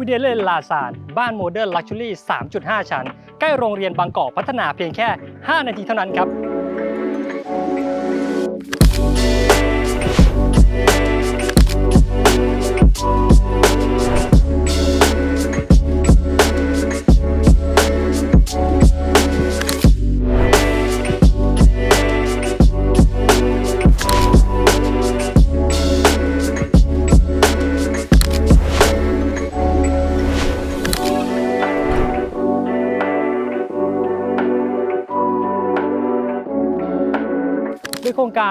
วิเดเลนลาซานบ้านโมเดิร์นลักชัวรี่ 3.5 ชั้น ใกล้โรงเรียนบางกอกพัฒนาเพียงแค่ 5 นาทีเท่านั้นครับ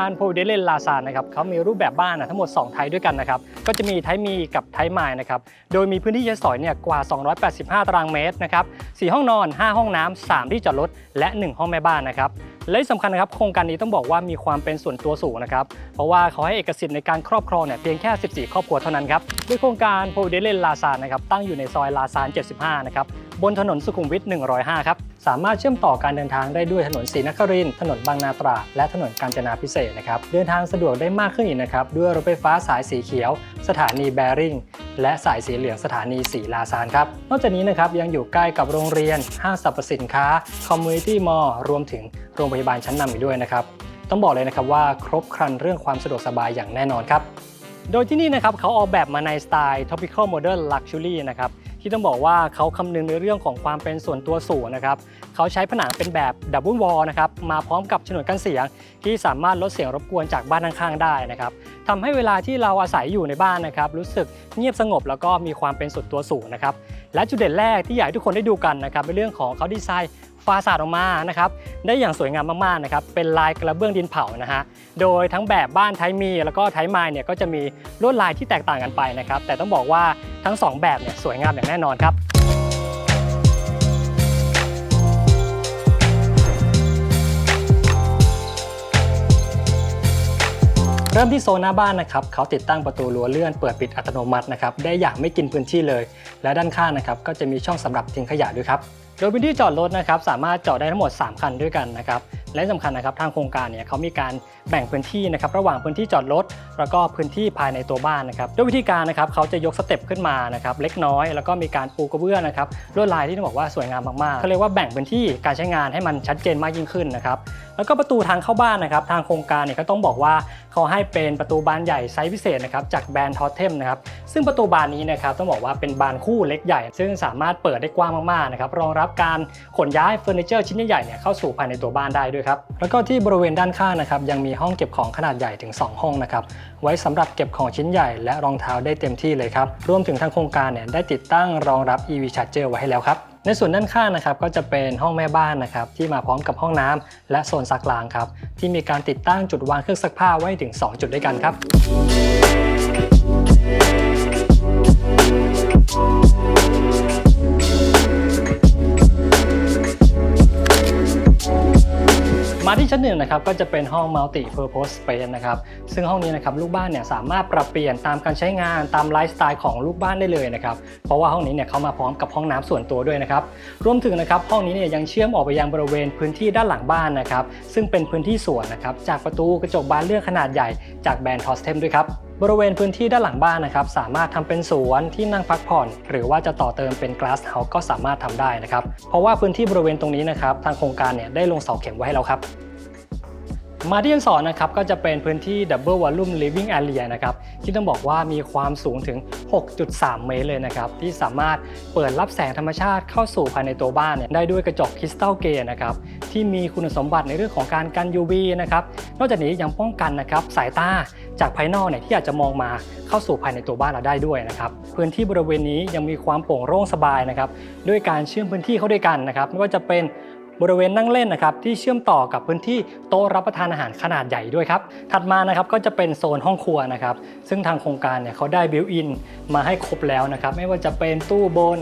ารโพวิเดเลนลาซานนะครับเขามีรูปแบบบ้านนะทั้งหมด 2 ไทยด้วยกันนะครับ ก็จะมีไทยมีกับไทยไมายนะครับ โดยมีพื้นที่ใช้สอยเนี่ยกว่า 285 ตารางเมตรนะครับ 4 ห้องนอน 5 ห้องน้ำ3ที่จอดรถ และ 1 ห้องแม่บ้านนะครับและที่สำคัญนะครับโครงการนี้ต้องบอกว่ามีความเป็นส่วนตัวสูงนะครับ เพราะว่าเขาให้เอกสิทธิ์ในการครอบครองเนี่ยเพียงแค่ 14 ครอบครัวเท่านั้นครับด้วยโครงการโพวิเดเลนลาซานนะครับตั้งอยู่ในซอยลาซาน 75 นะครับบนถนนสุขุมวิท 105 ครับ สามารถเชื่อมต่อการเดินทางได้ด้วยถนนศรีนครินถนนบางนาตรา และถนนกาญจนาพิเศษนะครับ เดินทางสะดวกได้มากขึ้นอีกนะครับ ด้วยรถไฟฟ้าสายสีเขียว สถานีแบริ่ง และสายสีเหลืองสถานีสีลาซานครับ นอกจากนี้นะครับยังอยู่ใกล้กับโรงเรียน ห้างสรรพสินค้า คอมมูนิตี้มอลล์ รวมถึง รงพยาบาลชั้นนำอีกด้วยนะครับ ต้องบอกเลยนะครับว่าครบครันเรื่องความสะดวกสบายอย่างแน่นอนครับ โดยที่นี่นะครับเขาออกแบบมาในสไตล์ topical modern luxury นะครับที่ต้องบอกว่าเขาคำนึงในเรื่องของความเป็นส่วนตัวสูงนะครับเขาใช้ผนังเป็นแบบดับเบิลวอลนะครับมาพร้อมกับฉนวนกันเสียง ที่สามารถลดเสียงรบกวนจากบ้านข้างๆได้นะครับทำให้เวลาที่เราอาศัยอยู่ในบ้านนะครับรู้สึกเงียบสงบแล้วก็มีความเป็นส่วนตัวสูงนะครับและจุดเด่นแรกที่อยากให้ทุกคนได้ดูกันนะครับเป็นเรื่องของเขาดีไซน์ ฟาสาดออกมานะครับได้อย่างสวยงามมากๆนะครับเป็นลายกระเบื้องดินเผานะฮะโดยทั้งแบบบ้านไทยมีแล้วก็ไทยไมล์เนี่ยก็จะมีลวดลายที่แตกต่างกันไปนะครับแต่ต้องบอกว่าทั้งสองแบบเนี่ยสวยงามอย่างแน่นอนครับเริ่มที่โซนหน้าบ้านนะครับเขาติดตั้งประตูรั้วเลื่อนเปิดปิดอัตโนมัตินะครับได้อย่างไม่กินพื้นที่เลย และด้านข้างนะครับก็จะมีช่องสำหรับทิ้งขยะด้วยครับ โดยพื้นที่จอดรถนะครับสามารถจอดได้ทั้งหมด 3 คันด้วยกันนะครับ และสำคัญนะครับทางโครงการเนี่ยเขามีการแบ่งพื้นที่นะครับระหว่างพื้นที่จอดรถ แล้วก็พื้นที่ภายในตัวบ้านนะครับด้วยวิธีการนะครับเขาจะยกสเต็ปขึ้นมานะครับเล็กน้อย แล้วก็มีการปูกระเบื้องนะครับลวดลายที่ต้องบอกว่าสวยงามมากๆเขาเรียกว่าแบ่งพื้นที่การใช้งานให้มันชัดเจนมากยิ่งขึ้นนะครับแล้วก็ประตูทางเข้าบ้านนะครับทางโครงการเนี่ยก็ต้องบอกว่าเขาให้เป็นประตูบานใหญ่ไซส์พิเศษนะครับจากแบรนด์ทอเทมนะครับซึ่งประตูบานนี้นะครับต้องบอกว่าเป็นบานคู่เล็กใหญ่ ซึ่งสามารถเปิดได้กว้างมากๆนะครับรองรับการขนย้ายเฟอร์นิเจอร์ชิ้นใหญ่ๆเนี่ยเข้าสู่ภายในตัวบ้านได้ด้วยครับ แล้วก็ที่บริเวณด้านข้างนะครับยังมีห้องเก็บของขนาดใหญ่ถึง 2 ห้องนะครับ ไว้สำหรับเก็บของชิ้นใหญ่และรองเท้าได้เต็มที่เลยครับ รวมถึงทางโครงการเนี่ยได้ติดตั้งรองรับ EV Charger ไว้ให้แล้วครับในส่วนด้านข้างนะครับก็จะเป็นห้องแม่บ้านนะครับที่มาพร้อมกับห้องน้ำและโซนซักล้างครับที่มีการติดตั้งจุดวางเครื่องซักผ้าไว้ถึง 2 จุดด้วยกันครับ ชั้นหนึ่งนะครับก็จะเป็นห้อง multi purpose space นะครับซึ่งห้องนี้นะครับลูกบ้านเนี่ยสามารถปรับเปลี่ยนตามการใช้งานตามไลฟ์สไตล์ของลูกบ้านได้เลยนะครับเพราะว่าห้องนี้เนี่ยเขามาพร้อมกับห้องน้ำส่วนตัวด้วยนะครับรวมถึงนะครับห้องนี้เนี่ยยังเชื่อมออกไปยังบริเวณพื้นที่ด้านหลังบ้านนะครับซึ่งเป็นพื้นที่สวนนะครับจากประตูกระจกบานเลื่อนขนาดใหญ่จากแบรนด์ทอสเทมด้วยครับบริเวณพื้นที่ด้านหลังบ้านนะครับสามารถทำเป็นสวนที่นั่งพักผ่อน หรือว่าจะต่อเติมเป็น glass house ก็สามารถทำได้นะครับเพราะว่าพื้นที่บริเวณตรงนี้นะครับทางโครงการเนี่ยได้ลงเสาเข็มไว้ให้แล้วครับ มาที่ชั้นสองนะครับก็จะเป็นพื้นที่ Double Volume Living Area นะครับที่ต้องบอกว่ามีความสูงถึง 6.3 เมตรเลยนะครับที่สามารถเปิดรับแสงธรรมชาติเข้าสู่ภายในตัวบ้านเนี่ยได้ด้วยกระจกคริสตัลเกตนะครับที่มีคุณสมบัติในเรื่องของการกัน UV นะครับนอกจากนี้ยังป้องกันนะครับสายตาจากภายนอกเนี่ยที่อาจจะมองมาเข้าสู่ภายในตัวบ้านเราได้ด้วยนะครับพื้นที่บริเวณนี้ยังมีความโปร่งโล่งสบายนะครับด้วยการเชื่อมพื้นที่เข้าด้วยกันนะครับไม่ว่าจะเป็น บริเวณนั่งเล่นนะครับที่เชื่อมต่อกับพื้นที่โต๊ะรับประทานอาหารขนาดใหญ่ด้วยครับถัดมานะครับก็จะเป็นโซนห้องครัวนะครับซึ่งทางโครงการเนี่ยเขาได้บิวอินมาให้ครบแล้วนะครับไม่ว่าจะเป็นตู้บน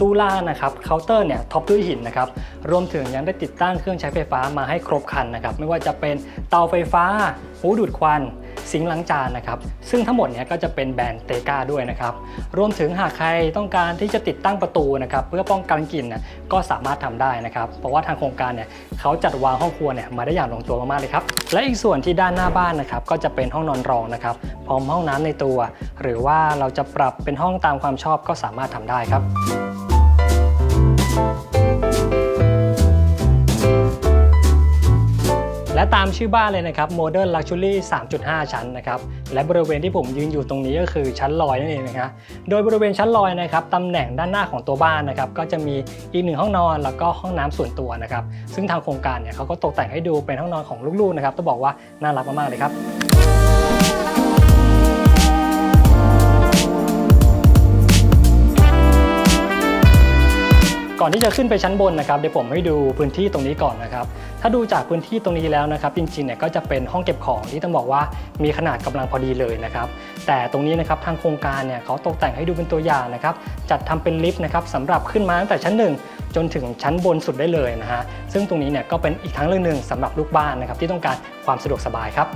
ตู้ล่างนะครับเคาน์เตอร์เนี่ยท็อปด้วยหินนะครับรวมถึงยังได้ติดตั้งเครื่องใช้ไฟฟ้ามาให้ครบครันนะครับไม่ว่าจะเป็นเตาไฟฟ้าหูดูดควัน ซิงค์ล้างจานนะครับ ซึ่งทั้งหมดเนี้ก็จะเป็นแบรนด์เตกาด้วยนะครับ รวมถึงหากใครต้องการที่จะติดตั้งประตูนะครับเพื่อป้องกันกลิ่นนะก็สามารถทำได้นะครับ เพราะว่าทางโครงการเนี่ยเขาจัดวางห้องครัวเนี่ยมาได้อย่างลงตัวมากๆเลยครับ และอีกส่วนที่ด้านหน้าบ้านนะครับก็จะเป็นห้องนอนรองนะครับพร้อมห้องน้ำในตัว หรือว่าเราจะปรับเป็นห้องตามความชอบก็สามารถทำได้ครับ และตามชื่อบ้านเลยนะครับ Modern Luxury 3.5 ชั้นนะครับ และบริเวณที่ผมยืนอยู่ตรงนี้ก็คือชั้นลอยนั่นเองนะครับโดยบริเวณชั้นลอยนะครับตำแหน่งด้านหน้าของตัวบ้านนะครับ ก็จะมีอีกหนึ่งห้องนอนแล้วก็ห้องน้ำส่วนตัวนะครับ ซึ่งทางโครงการเนี่ยเขาก็ตกแต่งให้ดูเป็นห้องนอนของลูกๆนะครับต้องบอกว่าน่ารักมากๆเลยครับ ก่อนที่จะขึ้นไปชั้นบนนะครับเดี๋ยวผมให้ดูพื้นที่ตรงนี้ก่อนนะครับ ถ้าดูจากพื้นที่ตรงนี้แล้วนะครับจริงๆเนี่ยก็จะเป็นห้องเก็บของที่ต้องบอกว่ามีขนาดกำลังพอดีเลยนะครับ แต่ตรงนี้นะครับทางโครงการเนี่ยเขาตกแต่งให้ดูเป็นตัวอย่างนะครับ จัดทำเป็นลิฟต์นะครับสำหรับขึ้นมาตั้งแต่ชั้น 1 จนถึงชั้นบนสุดได้เลยนะฮะซึ่งตรงนี้เนี่ยก็เป็นอีกทั้งเรื่องหนึ่งสำหรับลูกบ้านนะครับที่ต้องการความสะดวกสบายครับ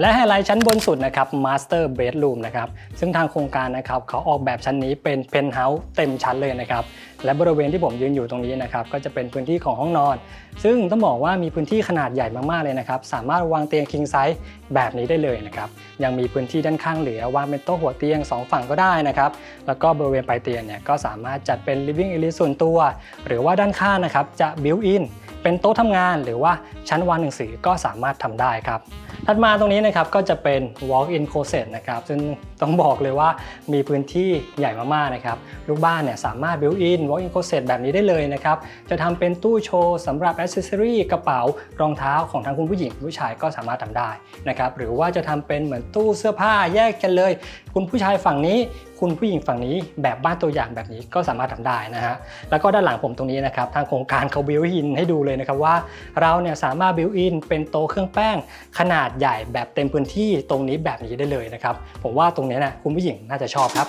และไฮไลท์ชั้นบนสุดนะครับ Master Bedroom นะครับซึ่งทางโครงการนะครับเขาออกแบบชั้นนี้เป็น Penthouse เต็มชั้นเลยนะครับและบริเวณที่ผมยืนอยู่ตรงนี้นะครับก็จะเป็นพื้นที่ของห้องนอน ซึ่งต้องบอกว่ามีพื้นที่ขนาดใหญ่มากๆเลยนะครับสามารถวางเตียง king size แบบนี้ได้เลยนะครับยังมีพื้นที่ด้านข้างเหลือวางเป็นโต๊ะหัวเตียง 2 ฝั่งก็ได้นะครับแล้วก็บริเวณปลายเตียงเนี่ยก็สามารถจัดเป็น living area ส่วนตัว หรือว่าด้านข้างนะครับจะ built in เป็นโต๊ะทำงานหรือว่าชั้นวางหนังสือก็สามารถทำได้ครับ ถัดมาตรงนี้นะครับก็จะเป็น walk-in closet นะครับซึ่งต้องบอกเลยว่ามีพื้นที่ใหญ่มากๆนะครับลูกบ้านเนี่ยสามารถ built-in walk-in closet แบบนี้ได้เลยนะครับจะทำเป็นตู้โชว์สำหรับ accessory กระเป๋ารองเท้าของทั้งคุณผู้หญิงผู้ชายก็สามารถทำได้นะครับหรือว่าจะทำเป็นเหมือนตู้เสื้อผ้าแยกกันเลย คุณผู้ชายฝั่งนี้ คุณผู้หญิงฝั่งนี้แบบบ้านตัวอย่างแบบนี้ก็สามารถทำได้นะฮะแล้วก็ด้านหลังผมตรงนี้นะครับทางโครงการเขา built in ให้ดูเลยนะครับว่า เราเนี่ยสามารถ built in เป็นโต๊ะเครื่องแป้ง ขนาดใหญ่แบบเต็มพื้นที่ตรงนี้แบบนี้ได้เลยนะครับผมว่าตรงนี้นะคุณผู้หญิงน่าจะชอบครับ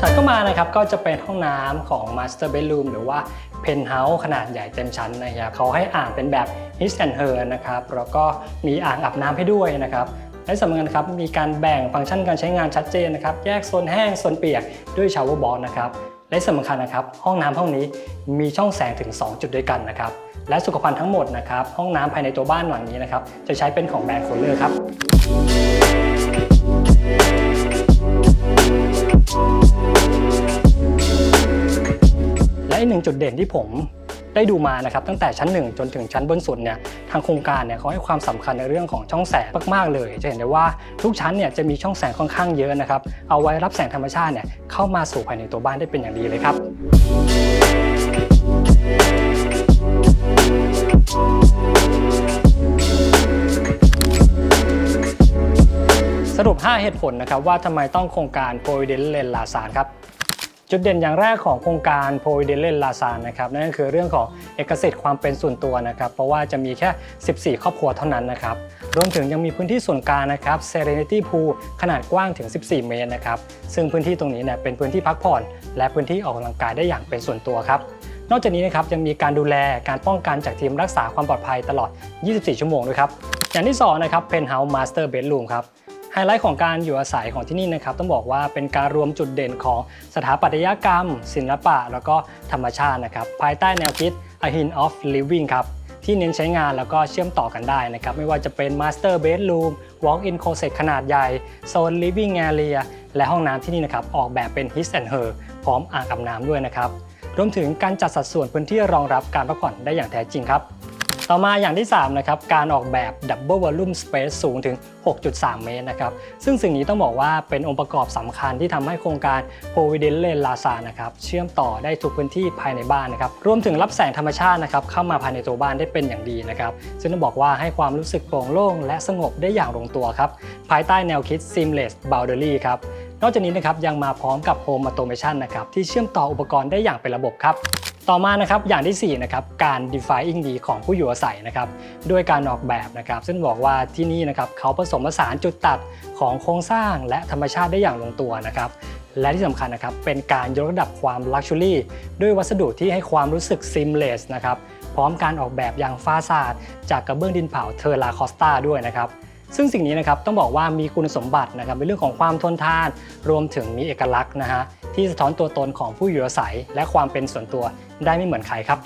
ถัดเข้ามานะครับก็จะเป็นห้องน้ำของ Master Bedroom หรือว่า Penthouse ขนาดใหญ่เต็มชั้นนะครับเขาให้อ่างเป็นแบบ His and Her นะครับแล้วก็มีอ่างอาบน้ำให้ด้วยนะครับและสำคัญครับมีการแบ่งฟังก์ชันการใช้งานชัดเจนนะครับแยกโซนแห้งโซนเปียกด้วยชาวเวอร์บอลนะครับและสำคัญนะครับห้องน้ำห้องนี้มีช่องแสงถึง 2 จุดด้วยกันนะครับและสุขภัณฑ์ทั้งหมดนะครับห้องน้ำภายในตัวบ้านหลังนี้นะครับจะใช้เป็นของแบรนด์โคลเลอร์ครับ อีกหนึ่งจุดเด่นที่ผมได้ดูมานะครับตั้งแต่ชั้น 1 จนถึงชั้นบนสุดเนี่ยทางโครงการเนี่ยเขาให้ความสำคัญในเรื่องของช่องแสงมากๆเลย จะเห็นได้ว่าทุกชั้นเนี่ยจะมีช่องแสงค่อนข้างเยอะนะครับเอาไว้รับแสงธรรมชาติเนี่ยเข้ามาสู่ภายในตัวบ้านได้เป็นอย่างดีเลยครับสรุป 5 เหตุผลนะครับว่าทำไมต้องโครงการ Provident Lane ลาซานครับ จุดเด่นอย่างแรกของโครงการ Provident Lane ลาซานนะครับนั่นก็คือเรื่องของเอกสิทธิ์ความเป็นส่วนตัวนะครับเพราะว่าจะมีแค่ 14 ครอบครัวเท่านั้นนะครับรวมถึงยังมีพื้นที่ส่วนกลางนะครับ Serenity Pool ขนาดกว้างถึง 14 เมตรนะครับซึ่งพื้นที่ตรงนี้เนี่ยเป็นพื้นที่พักผ่อน และพื้นที่ออกกำลังกายได้อย่างเป็นส่วนตัวครับนอกจากนี้นะครับยังมีการดูแลการป้องกันจากทีมรักษาความปลอดภัยตลอด 24 ชั่วโมงด้วยครับอย่างที่2นะครับ Penthouse Master Bedroom ครับ ไฮไลท์ของการอยู่อาศัยของที่นี่นะครับต้องบอกว่าเป็นการรวมจุดเด่นของสถาปัตยกรรม ศิลปะ แล้วก็ธรรมชาตินะครับภายใต้แนวคิด A Hint of Living ครับที่เน้นใช้งานแล้วก็เชื่อมต่อกันได้นะครับไม่ว่าจะเป็น Master Bedroom Walk-in Closet ขนาดใหญ่โซน Living Area และห้องน้ำที่นี่นะครับออกแบบเป็น His and Her พร้อมอ่างอาบน้ำด้วยนะครับรวมถึงการจัดสัดส่วนพื้นที่รองรับการพักผ่อนได้อย่างแท้จริงครับ ต่อมาอย่างที่3นะครับการออกแบบ Double Volume Space สูงถึง 6.3 เมตรนะครับซึ่งสิ่งนี้ต้องบอกว่าเป็นองค์ประกอบสำคัญที่ทำให้โครงการ Provident Lane Plaza นะครับเชื่อมต่อได้ทุกพื้นที่ภายในบ้านนะครับรวมถึงรับแสงธรรมชาตินะครับเข้ามาภายในตัวบ้านได้เป็นอย่างดีนะครับซึ่งต้องบอกว่าให้ความรู้สึกโปร่งโล่งและสงบได้อย่างลงตัวครับภายใต้แนวคิด Seamless Boundary ครับนอกจากนี้นะครับยังมาพร้อมกับ Home Automation นะครับที่เชื่อมต่ออุปกรณ์ได้อย่างเป็นระบบครับ ต่อมานะครับอย่างที่4นะครับการ defying ดีของผู้อยู่อาศัยนะครับด้วยการออกแบบนะครับซึ่งบอกว่าที่นี่นะครับเขาผสมผสานจุดตัดของโครงสร้างและธรรมชาติได้อย่างลงตัวนะครับและที่สำคัญนะครับเป็นการยกระดับความ luxury ด้วยวัสดุที่ให้ความรู้สึก seamless นะครับพร้อมการออกแบบอย่างฟาซาดจากกระเบื้องดินเผาเทอร์ลาคอสตาด้วยนะครับซึ่งสิ่งนี้นะครับต้องบอกว่ามีคุณสมบัตินะครับในเรื่องของความทนทาน รวมถึงมีเอกลักษณ์นะฮะ ที่สะท้อนตัวตนของผู้อยู่อาศัย และความเป็นส่วนตัวได้ไม่เหมือนใครครับ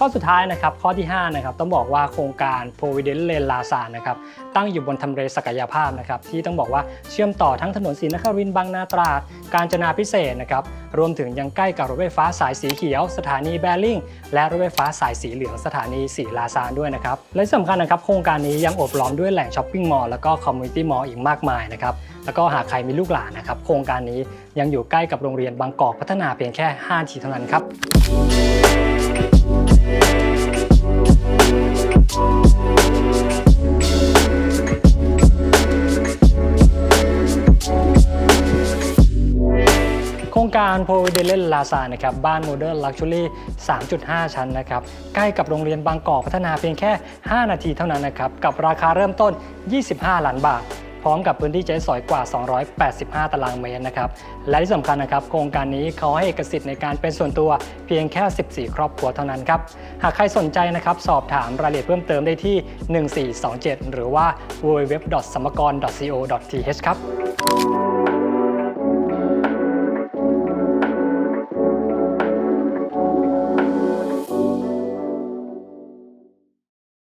ข้อสุดท้ายนะครับข้อที่5นะครับต้องบอกว่าโครงการ Providence Lane ลาซานนะครับตั้งอยู่บนทำเลศักยภาพนะครับที่ต้องบอกว่าเชื่อมต่อทั้งถนนศรีนครินทร์บางนาตราดการจนาพิเศษนะครับรวมถึงยังใกล้กับรถไฟฟ้าสายสีเขียว สถานีแบริ่งและรถไฟฟ้าสายสีเหลืองสถานีสีลาซานด้วยนะครับและที่สำคัญนะครับโครงการนี้ยังอบล้อมด้วยแหล่งช้อปปิ้งมอลล์แล้วก็คอมมูนิตี้มอลล์อีกมากมายนะครับแล้วก็หากใครมีลูกหลานนะครับโครงการนี้ยังอยู่ใกล้กับโรงเรียนบางกอกพัฒนาเพียงแค่5นาทีเท่านั้นครับ โครงการ p r o v i d e n c e ลาซานะครับบ้านโมเดิร์นลักชัวรี่3.5 ชั้นนะครับใกล้กับโรงเรียนบางกอกพัฒนาเพียงแค่ 5 นาทีเท่านั้นนะครับกับราคาเริ่มต้น 25 ล้านบาท ร้อมกับพื้นที่ใช้สอยกว่า 285 ตารางเมตรนะครับ และที่สำคัญนะครับ โครงการนี้เขาให้เอกสิทธิ์ในการเป็นส่วนตัวเพียงแค่ 14 ครอบครัวเท่านั้นครับ หากใครสนใจนะครับ สอบถามรายละเอียดเพิ่มเติมได้ที่ 1427 หรือว่า www.samakor.co.th ครับ